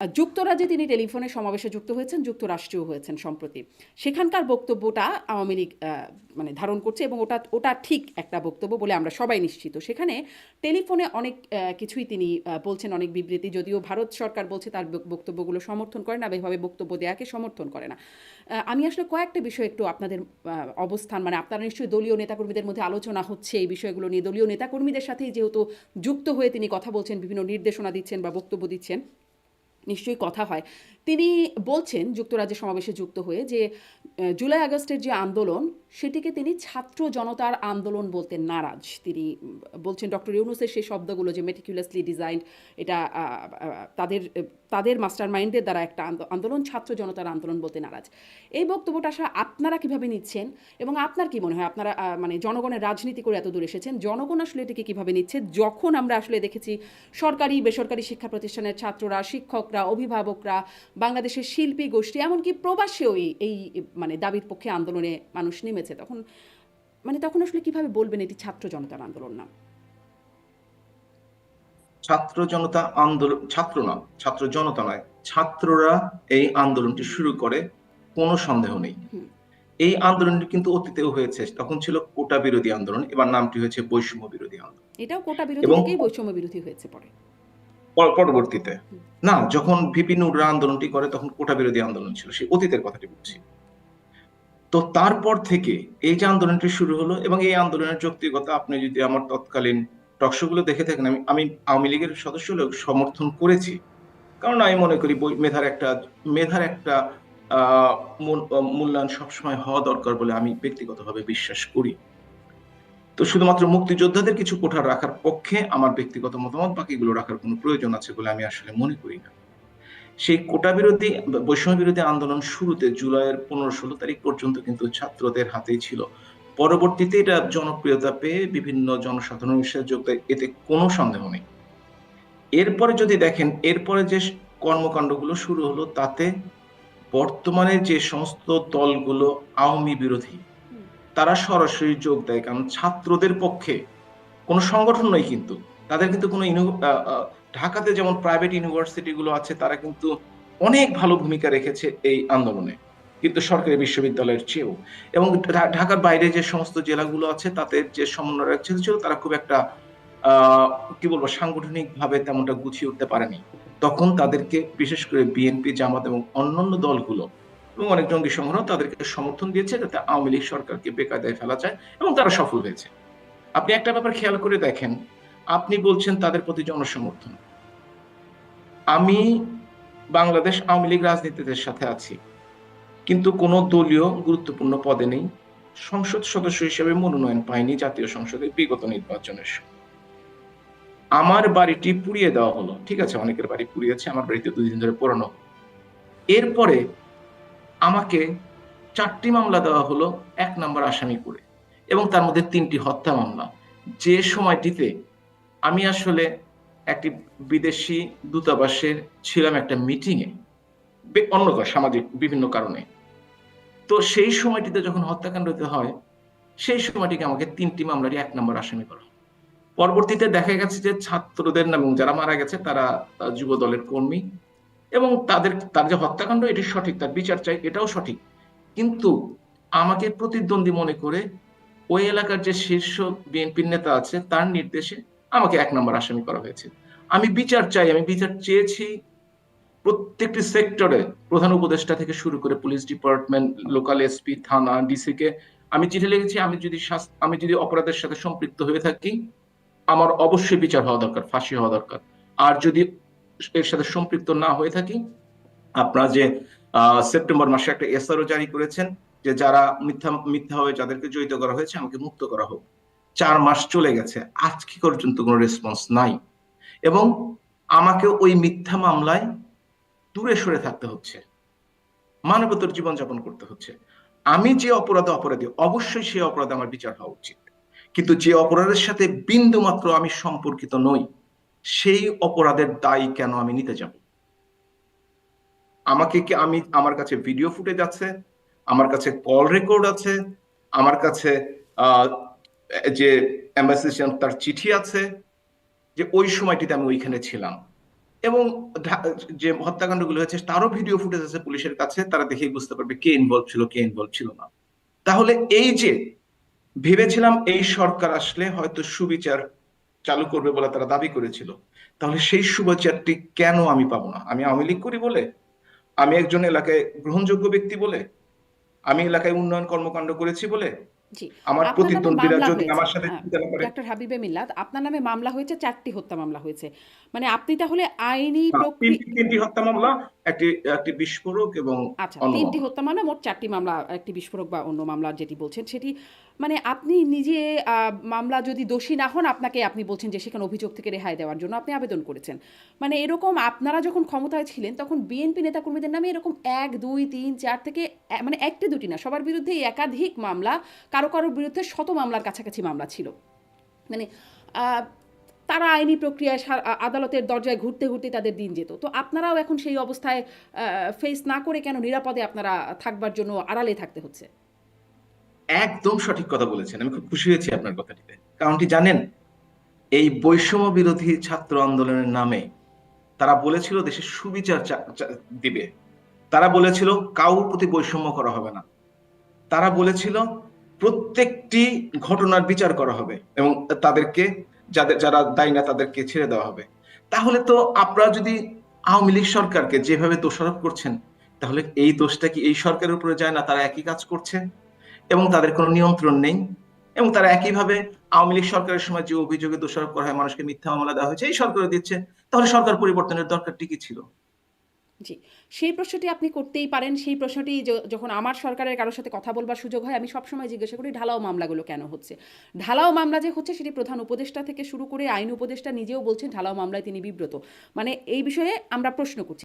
যুক্তরাজ্যে তিনি টেলিফোনে সমাবেশে যুক্ত হয়েছেন, যুক্তরাষ্ট্রেও হয়েছেন সম্প্রতি। সেখানকার বক্তব্যটা আওয়ামী লীগ মানে ধারণ করছে এবং ওটা ওটা ঠিক একটা বক্তব্য বলে আমরা সবাই নিশ্চিত। সেখানে টেলিফোনে অনেক কিছুই তিনি বলছেন, অনেক বিবৃতি, যদিও ভারত সরকার বলছে তার বক্তব্যগুলো সমর্থন করে না এভাবে বক্তব্য দেওয়াকে সমর্থন করে না। আমি আসলে কয়েকটা বিষয় একটু আপনাদের অবস্থান মানে আপনারা নিশ্চয়ই দলীয় নেতাকর্মীদের মধ্যে আলোচনা হচ্ছে এই বিষয়গুলো নিয়ে। দলীয় নেতাকর্মীদের সাথেই যেহেতু যুক্ত হয়ে তিনি কথা বলছেন, বিভিন্ন নির্দেশনা দিচ্ছেন বা বক্তব্য দিচ্ছেন নিশ্চয়ই কথা হয় তিনি বলছেন যুক্তরাজ্যে সমাবেশে যুক্ত হয়ে যে জুলাই আগস্টের যে আন্দোলন, সেটিকে তিনি ছাত্র জনতার আন্দোলন বলতে নারাজ। তিনি বলছেন ডক্টর ইউনুসের সেই শব্দগুলো যে মেটিকুলাসলি ডিজাইন এটা তাদের তাদের মাস্টার মাইন্ডের দ্বারা একটা আন্দো- আন্দোলন, ছাত্র জনতার আন্দোলন বলতে নারাজ। এই বক্তব্যটা আসলে আপনারা কীভাবে নিচ্ছেন এবং আপনার কি মনে হয়? আপনারা মানে জনগণের রাজনীতি করে এত দূর এসেছেন, জনগণ আসলে এটিকে কীভাবে নিচ্ছে? যখন আমরা আসলে দেখেছি সরকারি, বেসরকারি শিক্ষা প্রতিষ্ঠানের ছাত্ররা, শিক্ষকরা, অভিভাবকরা বাংলাদেশের শিল্পী গোষ্ঠী এমনকি প্রবাসেও এই মানে দাবির পক্ষে আন্দোলনে মানুষ নেমেছে। তখন মানে তখন আসলে কীভাবে বলবেন এটি ছাত্র জনতার আন্দোলন না? ছাত্র জনতা আন্দোলন ছাত্র না ছাত্র জনতা নয় ছাত্ররা এই আন্দোলনটি শুরু করে কোনো সন্দেহ নেই। এই আন্দোলনটি কিন্তু অতীতেও হয়েছে তখন ছিল কোটা বিরোধী আন্দোলন এবার নামটি হয়েছে বৈষম্য বিরোধী আন্দোলন। এটাও কোটা বিরোধী এবং- থেকেই বৈষম্য বিরোধী হয়েছে পর- পরবর্তীতে। না যখন ভিপি নুররা আন্দোলনটি করে তখন কোটা বিরোধী আন্দোলন ছিল। সেই অতীতের কথাটি বলছি। তো তারপর থেকে এই যে আন্দোলনটি শুরু হলো এবং এই আন্দোলনের যৌক্তিকতা আপনি যদি আমার তৎকালীন টকশোগুলো দেখে থাকেন আমি আমি আওয়ামী লীগের সদস্য লোক সমর্থন করেছি। কারণ আমি মনে করি বই- মেধার একটা মেধার একটা মূল্যায়ন সবসময় হওয়া দরকার বলে আমি ব্যক্তিগতভাবে বিশ্বাস করি। তো শুধুমাত্র মুক্তিযোদ্ধাদের কিছু কোঠা রাখার পক্ষে আমার ব্যক্তিগত মতামত, বাকিগুলো রাখার কোনো প্রয়োজন আছে বলে আমি আসলে মনে করি না সেই কোটা বিরোধী, বৈষম্য বিরোধী আন্দোলন শুরুতে জুলাইয়ের পনেরো ষোলো তারিখ পর্যন্ত কিন্তু ছাত্রদের হাতেই ছিল পরবর্তীতে এটা জনপ্রিয়তা পেয়ে বিভিন্ন জনসাধারণের সাথে যোগ দেয়, এতে কোনো সন্দেহ নেই এরপরে যদি দেখেন, এরপরে যে কর্মকাণ্ডগুলো শুরু হলো, তাতে বর্তমানে যে সমস্ত দলগুলো আওয়ামী বিরোধী। তারা সরাসরি যোগ দেয়, কারণ ছাত্রদের পক্ষে কোনো সংগঠন নয় কিন্তু। তাদের কিন্তু কোনো ঢাকাতে যেমন প্রাইভেট ইউনিভার্সিটিগুলো আছে, তারা কিন্তু অনেক ভালো ভূমিকা রেখেছে এই আন্দোলনে, কিন্তু সরকারি বিশ্ববিদ্যালয়ের চেয়েও। এবং ঢাকার বাইরে যে সমস্ত জেলাগুলো আছে, তাতে যে সমন্বয় ছিল তারা খুব একটা কি বলব সাংগঠনিক ভাবে তেমনটা গুছিয়ে উঠতে পারেনি। তখন তাদেরকে বিশেষ করে বিএনপি জামাত এবং অন্যান্য দলগুলো এবং অনেক জঙ্গি সংগ্রহ তাদেরকে সমর্থন দিয়েছে যাতে আওয়ামী লীগ সরকারকে বেকায়দায় ফেলা যায় এবং তারা সফল হয়েছে। আপনি একটা ব্যাপার খেয়াল করে দেখেন, আপনি বলছেন তাদের প্রতি জনসমর্থন। আমি বাংলাদেশ আওয়ামী লীগ রাজনীতিদের সাথে আছি, কিন্তু কোনো দলীয় গুরুত্বপূর্ণ পদে নেই। সংসদ সদস্য হিসেবে মনোনয়ন পায়নি জাতীয় সংসদে বিগত নির্বাচনের আমার বাড়িটি পুড়িয়ে দেওয়া হলো, ঠিক আছে? অনেকের বাড়ি পুড়িয়েছে, আমার বাড়িতে দুই দিন ধরে পোড়ানো এরপরে আমাকে চারটি মামলা দেওয়া হলো, এক নম্বর আসামি করে এবং তার মধ্যে তিনটি হত্যা মামলা। যে সময়টিতে আমি আসলে একটি বিদেশি দূতাবাসের ছিলাম একটা মিটিংয়ে অন্য সামাজিক বিভিন্ন কারণে। তো সেই সময়টিতে যখন হত্যাকাণ্ড হতে হয়, সেই সময়টিকে আমাকে তিনটি মামলারই এক নম্বর আসামি করা পরবর্তীতে দেখা গেছে যে ছাত্রদের নাম যারা মারা গেছে, তারা যুব দলের কর্মী। এবং তাদের, তার যে হত্যাকাণ্ড, এটি সঠিক, তার বিচার চাই, এটাও সঠিক। কিন্তু আমাকে প্রতিদ্বন্দ্বী মনে করে ওই এলাকার যে শীর্ষ বিএনপির নেতা আছে, তার নির্দেশে আমাকে এক নম্বর আসামি করা হয়েছে। আমি বিচার চাই, আমি বিচার চেয়েছি প্রত্যেকটি সেক্টরে প্রধান উপদেষ্টা থেকে শুরু করে পুলিশ ডিপার্টমেন্ট, লোকাল এসপি, থানা ডিসি কে আমি চিঠি লিখেছি, আমি যদি আমি যদি অপরাধের সাথে সম্পৃক্ত হয়ে থাকি, আমার অবশ্যই বিচার হওয়া দরকার, ফাঁসি হওয়া দরকার। আর যদি এর সাথে সম্পৃক্ত না হয়ে থাকি। আপনারা যে সেপ্টেম্বর মাসে একটা এসআরও জারি করেছেন যে যারা মিথ্যা মিথ্যাভাবে যাদেরকে জড়িত করা হয়েছে আমাকে মুক্ত করা হোক। চার মাস চলে গেছে আজকে পর্যন্ত কোনো রেসপন্স নাই। এবং আমাকে ওই মিথ্যা মামলায় দূরে সরে থাকতে হচ্ছে। মানবতর জীবনযাপন করতে হচ্ছে। আমি যে অপরাধে অপরাধী, অবশ্যই সেই অপরাধে আমার বিচার হওয়া উচিত। কিন্তু যে অপরাধের সাথে বিন্দু মাত্র আমি সম্পর্কিত নই। সেই অপরাধের দায় কেন আমি নিতে যাব? আমাকে কি আমি আমার কাছে ভিডিও ফুটেজ আছে? আমার কাছে কল রেকর্ড আছে? আমার কাছে যে অ্যাম্বাসিডার তার চিঠি আছে? যে ওই সময়টিতে আমি ওইখানে ছিলাম। এবং যে হত্যাকাণ্ডগুলো হয়েছে, তারও ভিডিও ফুটেজ আছে পুলিশের কাছে। তারা দেখেই বুঝতে পারবে কে ইনভলভ ছিল, কে ইনভলভ ছিল না। তাহলে এই যে, ভেবেছিলাম এই সরকার আসলে হয়তো সুবিচার চালু করবে বলে তারা দাবি করেছিল। তাহলে সেই সুবিচারটি কেন আমি পাবো না? আমি আওয়ামী লীগ করি বলে? আমি একজন এলাকায় গ্রহণযোগ্য ব্যক্তি বলে? আমি এলাকায় উন্নয়ন কর্মকাণ্ড করেছি বলে? আমার প্রতিদ্বন্দ্বীরা যদি আমার সাথে ডক্টর হাবিবে মিল্লাত আপনার নামে মামলা হয়েছে চারটি হত্যা মামলা হয়েছে। মানে আপনি তাহলে আইনি তিনটি হত্যা মামলা একটি একটি বিস্ফোরক এবং আচ্ছা তিনটি হত্যা মামলা মোট চারটি মামলা একটি বিস্ফোরক বা অন্য মামলা যেটি বলছেন সেটি মানে আপনি নিজে মামলা যদি দোষী না হন আপনাকে আপনি বলছেন যে সেখানে অভিযোগ থেকে রেহাই দেওয়ার জন্য আপনি আবেদন করেছেন। মানে এরকম আপনারা যখন ক্ষমতায় ছিলেন তখন বিএনপি নেতাকর্মীদের নামে এরকম এক দুই তিন চার থেকে মানে একটি দুটি না সবার বিরুদ্ধে একাধিক মামলা কারও কারোর বিরুদ্ধে শত মামলার কাছাকাছি মামলা ছিল। মানে আহ, তারা আইনি প্রক্রিয়ায় আদালতের দরজায় ঘুরতে ঘুরতে তাদের দিন যেত। তো আপনারাও এখন সেই অবস্থায় ফেস না করে কেন নিরাপদে আপনারা থাকবার জন্য আড়ালে থাকতে হচ্ছে? একদম সঠিক কথা বলেছেন। আমি খুব খুশি হয়েছি আপনার কথাটিতে। কারণটি জানেন, এই বৈষম্য বিরোধী ছাত্র আন্দোলনের নামে তারা বলেছিল দেশের সুবিচার দিবে। তারা বলেছিল কাউর প্রতি বৈষম্য করা হবে না। তারা বলেছিল প্রত্যেকটি ঘটনার বিচার করা হবে এবং তাদেরকে যাদের, যারা দায়ী না তাদেরকে ছেড়ে দেওয়া হবে। তাহলে তো আপনারা যদি আওয়ামী লীগ সরকারকে যেভাবে দোষারোপ করছেন, তাহলে এই দোষটা কি এই সরকারের উপরে যায় না? তারা একই কাজ করছে এবং তাদের কোনো নিয়ন্ত্রণ নেই এবং তারা একইভাবে আওয়ামী লীগ সরকারের সময় যে অভিযোগে দোষারোপ করা হয়, মানুষকে মিথ্যা মামলা দেওয়া হয়েছে, এই সরকারও দিচ্ছে। তাহলে সরকার পরিবর্তনের দরকারটি কি ছিল? জি। সেই প্রশ্নটি আপনি করতেই পারেন। সেই প্রশ্নটি যখন আমার সরকারের কারোর সাথে কথা বলবার সুযোগ হয়, আমি সবসময় জিজ্ঞাসা করি, ঢালাও মামলাগুলো কেন হচ্ছে? ঢালাও মামলা যে হচ্ছে, সেটি প্রধান উপদেষ্টা থেকে শুরু করে আইন উপদেষ্টা নিজেও বলছেন, ঢালাও মামলায় তিনি বিব্রত। মানে এই বিষয়ে আমরা প্রশ্ন করছি।